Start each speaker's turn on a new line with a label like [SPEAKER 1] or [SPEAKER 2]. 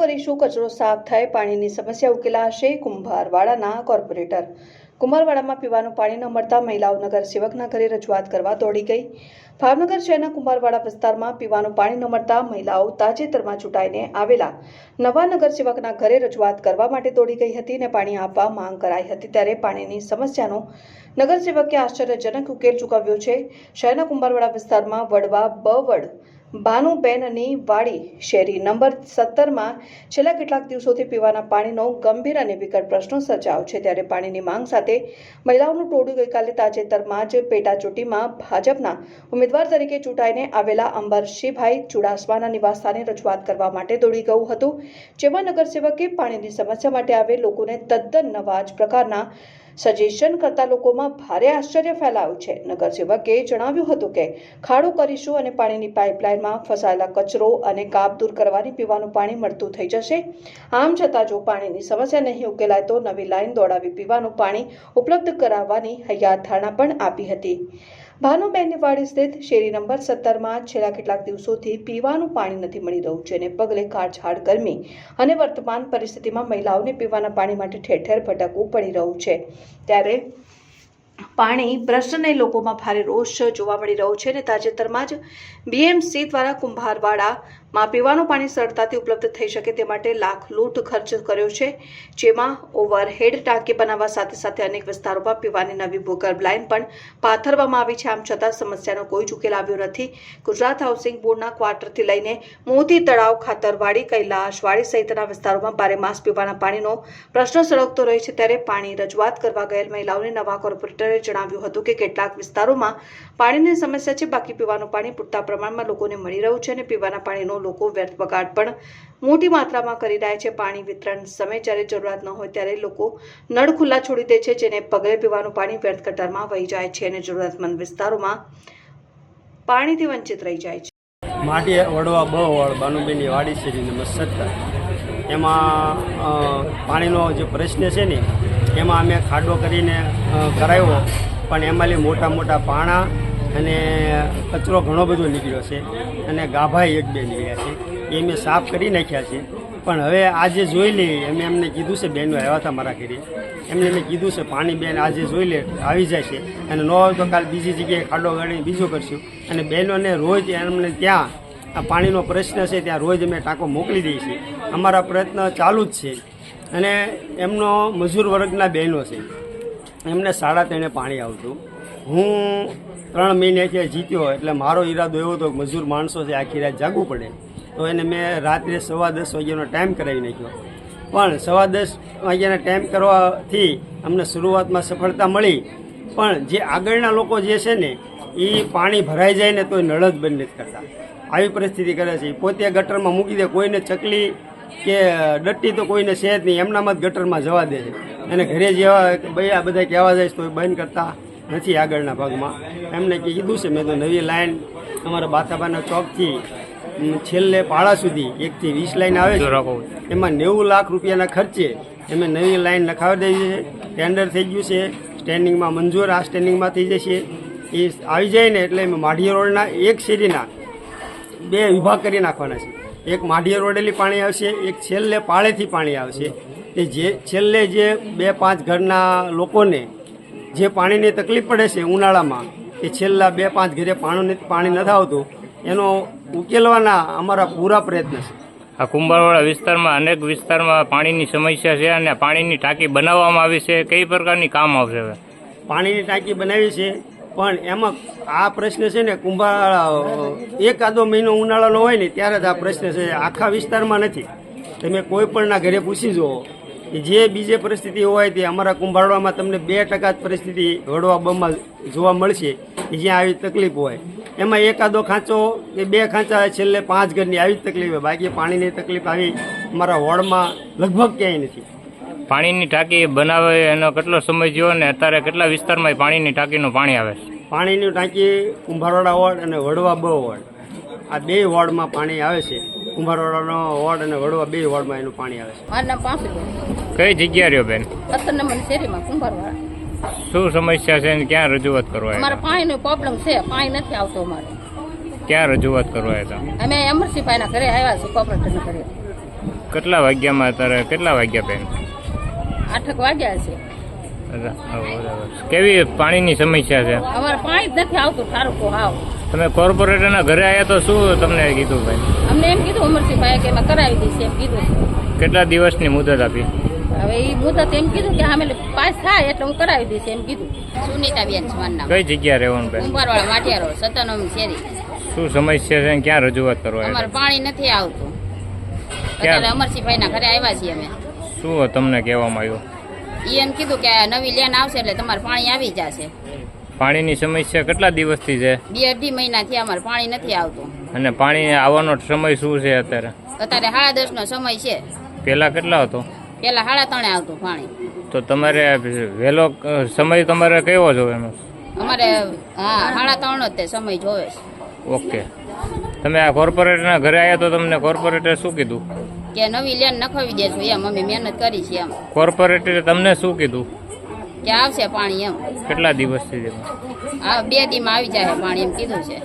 [SPEAKER 1] કરીશું કચરો સાફ થાય, પાણીની સમસ્યા ઉકેલાશે કુંભારવાડાના કોર્પોરેટર. કુંભારવાડામાં પીવાનું પાણી ન મળતા મહિલાઓ નગર ઘરે રજૂઆત કરવા દોડી ગઈ. ભાવનગર શહેરના કુંભારવાડા વિસ્તારમાં પીવાનું પાણી ન મળતા મહિલાઓ તાજેતરમાં ચૂંટાઈને આવેલા. નવા નગર સેવકના ઘરે રજૂઆત કરવા માટે દોડી ગઈ હતી અને પાણી આપવા માંગ કરાઈ હતી ત્યારે પાણીની સમસ્યાનો નગરસેવકે આશ્ચર્યજનક ઉકેલ ચૂકવ્યો છે. શહેરના કુંભારવાડા વિસ્તારમાં વડવા બવડ ભાનુબેનની વાડી શેરી નંબર સત્તરમાં છેલ્લા કેટલાક દિવસોથી પીવાના પાણીનો ગંભીર અને વિકટ પ્રશ્નો સર્જાયો છે. ત્યારે પાણીની માંગ સાથે મહિલાઓનું ટોળું ગઈકાલે તાજેતરમાં જ પેટાચૂંટણીમાં ભાજપના ઉમેદવાર તરીકે ચૂંટાઈને આવેલા અંબરશીભાઈ ચુડાસમાના નિવાસસ્થાને રજૂઆત કરવા માટે દોડી ગયું હતું. જેમાં નગરસેવકે પાણીની સમસ્યા માટે આવે લોકોને તદ્દન નવા જ પ્રકારના સજેશન કરતા લોકોમાં ભારે આશ્ચર્ય ફેલાયું છે. નગરસેવકે જણાવ્યું હતું કે, ખાડો કરીશું અને પાણીની પાઇપલાઇનમાં ફસાયેલા કચરો અને કાપ દૂર કરવાની પીવાનું પાણી મળતું થઈ જશે. આમ છતાં જો પાણીની સમસ્યા નહીં ઉકેલાય તો નવી લાઈન દોડાવી પીવાનું પાણી ઉપલબ્ધ કરાવવાની હૈયાત ધારણા પણ આપી હતી. ભાનુબેનની વાડી સ્થિત શેરી નંબર સત્તરમાં છેલ્લા કેટલાક દિવસોથી પીવાનું પાણી નથી મળી રહ્યું છે અને પગલે કાળઝાળ ગરમી અને વર્તમાન પરિસ્થિતિમાં મહિલાઓને પીવાના પાણી માટે ઠેર ઠેર ભટકવું પડી રહ્યું છે. ત્યારે પાણી પ્રશ્નને લોકોમાં ભારે રોષ જોવા મળી રહ્યો છે અને તાજેતરમાં જ બીએમસી દ્વારા કુંભારવાડામાં પીવાનું પાણી સરળતાથી ઉપલબ્ધ થઈ શકે તે માટે લાખ લૂંટ ખર્ચ કર્યો છે, જેમાં ઓવરહેડ ટાંકી બનાવવા સાથે સાથે અનેક વિસ્તારોમાં પીવાની નવી ભૂગર્ભ લાઇન પણ પાથરવામાં આવી છે. આમ છતાં સમસ્યાનો કોઈ ઉકેલ આવ્યો નથી. ગુજરાત હાઉસિંગ બોર્ડના ક્વાર્ટરથી લઈને મોતી તળાવ, ખાતરવાડી, કૈલાશવાડી સહિતના વિસ્તારોમાં ભારે માસ પીવાના પાણીનો પ્રશ્ન સળગતો રહે છે. ત્યારે પાણી રજૂઆત કરવા ગયેલ મહિલાઓને નવા કોર્પોરેટરે જણાવ્યું હતું કે કેટલાક વિસ્તારોમાં પાણીની સમસ્યા છે. બાકી પીવાનું પાણી પૂરતા પ્રમાણમાં લોકોને મળી રહ્યું છે અને પીવાના પાણીનો લોકો વ્યર્થ બગાડ પણ મોટી માત્રામાં કરી રહ્યા છે. પાણી વિતરણ સમય જ્યારે જરૂરિયાત ન હોય ત્યારે લોકો નળ ખુલ્લા છોડી દે છે, જેને પગલે પીવાનું પાણી વ્યર્થ ગટરમાં વહી જાય છે અને જરૂરિયાતમંદ વિસ્તારોમાં પાણીથી વંચિત રહી જાય છે.
[SPEAKER 2] માટી વડવા બ વડ બાનુબેનની વાડી છે નંબર એમાં પાણીનો જે પ્રશ્ન છે ને, એમાં અમે ખાડો કરીને કરાવ્યો. પણ એમાંથી મોટા મોટા પાણા અને કચરો ઘણો બધો નીકળ્યો છે અને ગાભાઈ એક બે નીકળ્યા છે. એ મેં સાફ કરી નાખ્યા છે. પણ હવે આજે જોઈ લે એમ એમને કીધું છે બહેનો આવ્યા હતા મારા ઘરે. એમને મેં કીધું છે, પાણી બેન આજે જોઈ લે, આવી જાય છે. અને ન હોય તો કાલ બીજી જગ્યાએ ખાડો ગાડી બીજો કરશું. અને બહેનોને રોજ એમને ત્યાં આ પાણીનો પ્રશ્ન છે, ત્યાં રોજ અમે ટાંકો મોકલી દઈએ છીએ. અમારા પ્રયત્ન ચાલુ જ છે. અને એમનો મજૂર વર્ગના બહેનો છે. એમને સાડા ત્રણે પાણી આવતું. હું ત્રણ મહિને કે જીત્યો એટલે મારો ઈરાદો એવો હતો મજૂર માણસો છે આખી રાત જાગવું પડે. તો એને મેં રાત્રે સવા દસ વાગ્યાનો ટાઈમ કરાવી નાખ્યો. પણ સવા દસ વાગ્યાના ટાઈમ કરવાથી અમને શરૂઆતમાં સફળતા મળી. પણ જે આગળના લોકો જે છે ને, એ પાણી ભરાઈ જાય ને તો નળ જ બંધ નથી કરતા. આવી પરિસ્થિતિ કરે છે. પોતે ગટરમાં મૂકી દે, કોઈને ચકલી કે ડટ્ટી તો કોઈને છે જ નહીં. એમનામાં જ ગટરમાં જવા દે છે. અને ઘરે જેવા બયા બધા કહેવા જાય તો એ બંધ કરતા. નથી આગળના ભાગમાં. એમને કીધું છે મેં તો નવી લાઈન અમારા બાથાબાના ચોકથી છેલ્લે પાળા સુધી એકથી વીસ લાઈન આવે છે. એમાં નેવું લાખ રૂપિયાના ખર્ચે એમે નવી લાઈન લખાવી દઈએ છે. ટેન્ડર થઈ ગયું છે. સ્ટેન્ડિંગમાં મંજૂર આ સ્ટેન્ડિંગમાં થઈ જશે. એ આવી જાય ને એટલે અમે માઢિયા રોડના એક શેરીના બે વિભાગ કરી નાખવાના છે. એક માઢિયા રોડેલી પાણી આવશે એક છેલ્લે પાળેથી પાણી આવશે. તે જે છેલ્લે જે બે પાંચ ઘરના લોકોને જે પાણીની તકલીફ પડે છે ઉનાળામાં એ છેલ્લા બે પાંચ ઘરે પાણી પાણી નથી આવતું એનો ઉકેલવાના અમારા પૂરા પ્રયત્ન છે.
[SPEAKER 3] આ કુંભારવાડા વિસ્તારમાં અનેક વિસ્તારમાં પાણીની સમસ્યા છે અને પાણીની ટાંકી બનાવવામાં આવી છે. કઈ પ્રકારની કામ આવશે હવે?
[SPEAKER 2] પાણીની ટાંકી બનાવી છે પણ એમાં આ પ્રશ્ન છે ને કુંભાર એક આદો મહિનો ઉનાળાનો હોય ને ત્યારે જ આ પ્રશ્ન છે. આખા વિસ્તારમાં નથી. તમે કોઈ પણના ઘરે પૂછી જુઓ. કે જે બીજે પરિસ્થિતિ હોય તે અમારા કુંભારવામાં તમને બે ટકા જ પરિસ્થિતિ વડવા બમાં જોવા મળશે કે જ્યાં આવી તકલીફ હોય. એમાં એકાદો ખાંચો કે બે ખાંચા છેલ્લે પાંચ ઘરની આવી જ તકલીફ હોય. બાકી પાણીની તકલીફ આવી અમારા વોર્ડમાં લગભગ ક્યાંય નથી.
[SPEAKER 3] પાણીની ટાંકી બનાવે એનો કેટલો સમય જોયો અને અત્યારે કેટલા વિસ્તારમાં પાણીની ટાંકીનું પાણી આવે છે?
[SPEAKER 2] પાણીની ટાંકી કુંભારવાડા વોર્ડ અને વડવા બ વોર્ડ. આ બે વોર્ડમાં પાણી આવે છે. કુંભારવાડાનો વોર્ડ અને વડવા બે વોર્ડમાં એનું પાણી આવે છે.
[SPEAKER 4] મારું નામ
[SPEAKER 3] કઈ જગ્યા રહ્યો બેન?
[SPEAKER 4] સત્તર શેરીમાં કુંભારવાડા.
[SPEAKER 3] શું સમસ્યા છે અને ક્યાં રજૂઆત કરવા
[SPEAKER 4] અમારે પાણીનો પ્રોબ્લેમ છે પાણી નથી આવતું અમારે.
[SPEAKER 3] ક્યાં રજૂઆત કરવા હતા
[SPEAKER 4] અમે અમરસિંહભાઈના ઘરે આવ્યા છીએ કોપરેટરના ઘરે.
[SPEAKER 3] કેટલા વાગ્યામાં અત્યારે કેટલા વાગ્યા બેન?
[SPEAKER 4] આઠક વાગ્યા છે.
[SPEAKER 3] કેવી પાણીની સમસ્યા છે?
[SPEAKER 4] અમારે પાણી જ નથી આવતું સારું તો હાવ
[SPEAKER 3] તમે કોર્પોરેટરના ઘરે આવ્યા તો શું તમને કીધું ભાઈ?
[SPEAKER 4] અમને એમ કીધું અમરસિંહભાઈ કે કરાવી દઈશ એમ કીધું.
[SPEAKER 3] કેટલા દિવસની મુદત આપી?
[SPEAKER 4] હવે એ મુદત એમ કીધું કે અમે પાસ થાય એટલે હું કરાવી દઈશ એમ કીધું.
[SPEAKER 5] સુનીતાબેન સ્વાનના
[SPEAKER 3] કઈ જગ્યા રહેવાનું બેન?
[SPEAKER 5] કુંભારવાળા માઠિયા રોડ સતનમ શેરી.
[SPEAKER 3] શું સમસ્યા છે? ક્યાં રજૂઆત કરવા
[SPEAKER 5] અમારે પાણી નથી આવતું? અત્યારે અમરસિંહભાઈ ના ઘરે આવ્યા છીએ અમે.
[SPEAKER 3] શું તમને કહેવામાં આવ્યું?
[SPEAKER 5] ઈ એમ કીધું કે નવી લેન આવશે એટલે તમારે પાણી આવી જશે.
[SPEAKER 3] પાણીની સમસ્યા કેટલા દિવસથી છે?
[SPEAKER 5] બે અઢી મહિનાથી અમારે પાણી નથી આવતું.
[SPEAKER 3] અને પાણી આવવાનો સમય શું છે અત્યારે?
[SPEAKER 5] અત્યારે સાડા દસ નો સમય છે.
[SPEAKER 3] પેલા કેટલા હતો?
[SPEAKER 5] પેલા સાડા ત્રણે આવતું પાણી.
[SPEAKER 3] તો તમારે વહેલો સમય તમારે કયો છો એનો
[SPEAKER 5] અમારે હા સાડા ત્રણ જ તે સમય જોવે છે.
[SPEAKER 3] ઓકે. તમે આ કોર્પોરેટરના ઘરે આવ્યા તો તમને કોર્પોરેટર શું કીધું?
[SPEAKER 5] કે નવી લેન નખાવી દેશું એમ અમે મહેનત કરી છે એમ.
[SPEAKER 3] કોર્પોરેટરે તમને શું કીધું?
[SPEAKER 5] કે આવશે પાણી એમ.
[SPEAKER 3] કેટલા દિવસથી છે?
[SPEAKER 5] આ બે દીમાં આવી જાય પાણી એમ કીધું છે.